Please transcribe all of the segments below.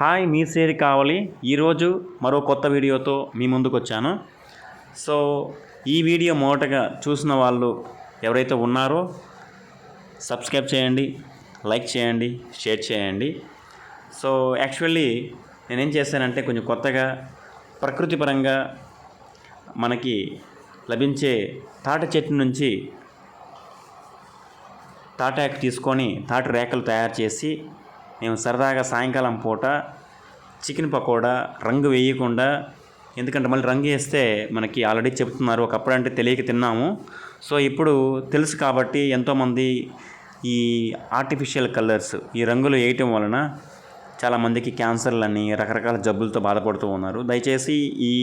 Hi మీ సేరి కావాలి. ఈరోజు మరో కొత్త వీడియోతో మీ ముందుకు వచ్చాను సో ఈ వీడియో మొదటగా చూసిన వాళ్ళు ఎవరైతే ఉన్నారో సబ్స్క్రైబ్ చేయండి లైక్ చేయండి షేర్ చేయండి. సో యాక్చువల్లీ నేనేం చేశానంటే కొంచెం కొత్తగా ప్రకృతి పరంగా మనకి లభించే తాట చెట్టు నుంచి తాటాకు తీసుకొని తాటి రేకలు తయారు చేసి మేము సరదాగా సాయంకాలం పూట చికెన్ పకోడా రంగు వేయకుండా ఎందుకంటే మళ్ళీ రంగు వేస్తే మనకి ఆల్రెడీ చెప్తున్నారు ఒకప్పుడు అంటే తెలియక తిన్నాము. సో ఇప్పుడు తెలుసు కాబట్టి ఎంతోమంది ఈ ఆర్టిఫిషియల్ కలర్స్ ఈ రంగులు వేయటం వలన చాలామందికి క్యాన్సర్లని రకరకాల జబ్బులతో బాధపడుతూ ఉన్నారు. దయచేసి ఈ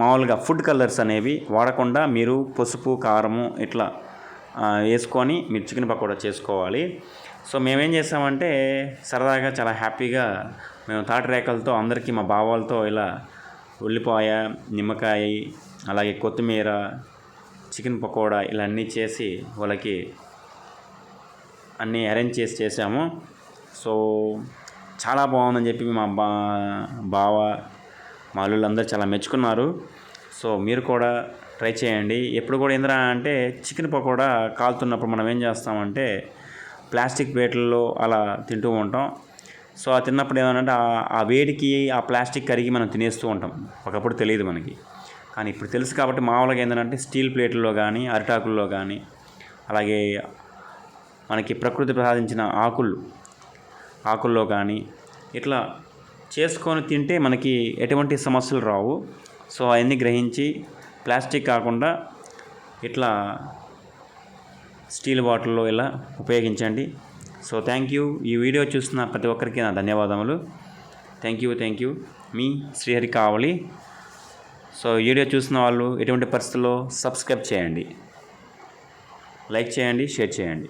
మామూలుగా ఫుడ్ కలర్స్ అనేవి వాడకుండా మీరు పసుపు కారము ఇట్లా వేసుకొని మీరు చికెన్ పకోడా చేసుకోవాలి. సో మేమేం చేసామంటే సరదాగా చాలా హ్యాపీగా మేము తాటి రేకలతో అందరికీ మా భావాలతో ఇలా ఉల్లిపాయ నిమ్మకాయ అలాగే కొత్తిమీర చికెన్ పకోడా ఇలా అన్నీ చేసి వాళ్ళకి అన్నీ అరేంజ్ చేసి చేసాము. సో చాలా బాగుందని చెప్పి మా బా బావ మా అల్లుళ్ళందరూ చాలా మెచ్చుకున్నారు. సో మీరు కూడా ట్రై చేయండి. ఎప్పుడు కూడా ఏంద్రా అంటే చికెన్ పకోడా కాలుతున్నప్పుడు మనం ఏం చేస్తామంటే ప్లాస్టిక్ ప్లేట్లలో అలా తింటూ ఉంటాం. సో ఆ తిన్నప్పుడు ఏమనంటే ఆ- వేడికి ఆ ప్లాస్టిక్ కరిగి మనం తినేస్తూ ఉంటాం. ఒకప్పుడు తెలియదు మనకి. కానీ ఇప్పుడు తెలుసు కాబట్టి మామూలుగా ఏంటంటే స్టీల్ ప్లేట్లలో కానీ అరిటాకుల్లో కానీ అలాగే మనకి ప్రకృతి ప్రసాదించిన ఆకులు ఆకుల్లో కానీ ఇట్లా చేసుకొని తింటే మనకి ఎటువంటి సమస్యలు రావు. సో అవన్నీ గ్రహించి ప్లాస్టిక్ కాకుండా ఇట్లా స్టీల్ బాటిల్లో ఇలా ఉపయోగించండి. So thank you. ఈ వీడియో చూసిన ప్రతి ఒక్కరికి నా ధన్యవాదములు. Thank you thank you. Me Srihari Kavali. So video చూసిన వాళ్ళు ఎటువంటి పరిస్థితుల్లో సబ్స్క్రైబ్ చేయండి. లైక్ చేయండి షేర్ చేయండి.